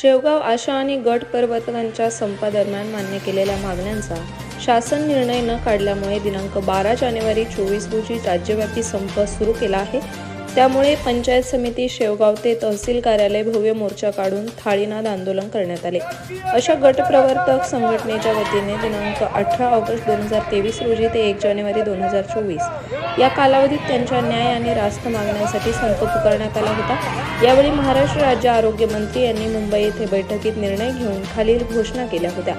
शेवगाव आशा आणि गट प्रवर्तकांच्या संपादरम्यान मान्य केलेल्या मागण्यांचा शासन निर्णय न काढल्यामुळे दिनांक बारा जानेवारी चोवीस रोजी राज्यव्यापी संप सुरू केला आहे. त्यामुळे पंचायत समिती शेवगाव ते तहसील कार्यालय भव्य मोर्चा काढून थाळीनाद आंदोलन करण्यात आले. अशा गटप्रवर्तक संघटनेच्या वतीने दिनांक अठरा ऑगस्ट दोन हजार तेवीस रोजी ते एक जानेवारी दोन हजार चोवीस या कालावधीत त्यांच्या न्याय आणि रास्त मागण्यासाठी संप पुकारण्यात आला होता. यावेळी महाराष्ट्र राज्य आरोग्य मंत्री यांनी मुंबई येथे बैठकीत निर्णय घेऊन खालील घोषणा केल्या होत्या.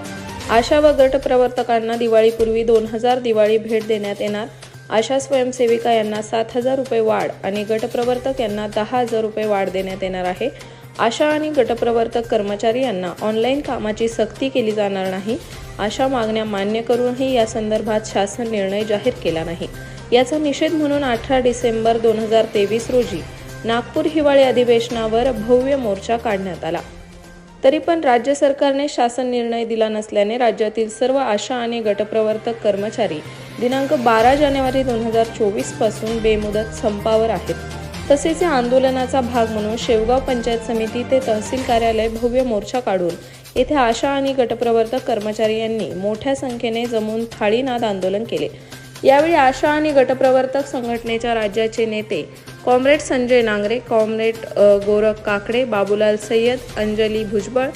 आशा व गट प्रवर्तकांना दिवाळीपूर्वी दोन हजार दिवाळी भेट देण्यात येणार आशा स्वयंसेविका यांना सात हजार रुपये वाढ आणि गटप्रवर्तक यांना दहा हजार रुपये वाढ देण्यात येणार आहे. आशा आणि गटप्रवर्तक कर्मचारी यांना ऑनलाईन कामाची सक्ती केली जाणार नाही. अशा मागण्या मान्य करूनही या संदर्भात शासन निर्णय जाहीर केला नाही. याचा निषेध म्हणून अठरा डिसेंबर दोन हजार तेवीस रोजी नागपूर हिवाळी अधिवेशनावर भव्य मोर्चा काढण्यात आला. तरी पण राज्य सरकारने शासन निर्णय दिला नसल्याने राज्यातील सर्व आशा आणि गटप्रवर्तक कर्मचारी दिनांक बारा जानेवारी दोन हजार चोवीसपासून बेमुदत संपावर आहेत. तसेच या आंदोलनाचा भाग म्हणून शेवगाव पंचायत समिती ते तहसील कार्यालय भव्य मोर्चा काढून येथे आशा आणि गटप्रवर्तक कर्मचारी यांनी मोठ्या संख्येने जमून थाळीनाद आंदोलन केले. यावेळी आशा आणि गटप्रवर्तक संघटनेच्या राज्याचे नेते कॉम्रेड संजय नांगरे कॉम्रेड गोरख काकडे बाबूलाल सय्यद अंजली भुजबळ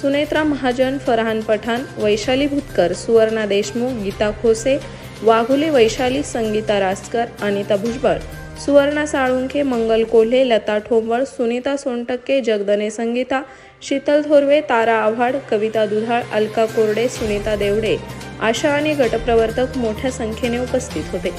सुनेत्रा महाजन फरहान पठाण वैशाली भुतकर सुवर्णा देशमुख गीता खोसे वाघुले वैशाली संगीता रासकर अनिता भुजबळ सुवर्णा साळुंखे मंगल कोल्हे लता ठोंबळ सुनीता सोनटक्के जगदने संगीता शीतल थोरवे तारा आव्हाड कविता दुधाळ अलका कोरडे सुनीता देवडे आशा आणि गटप्रवर्तक मोठ्या संख्येने उपस्थित होते.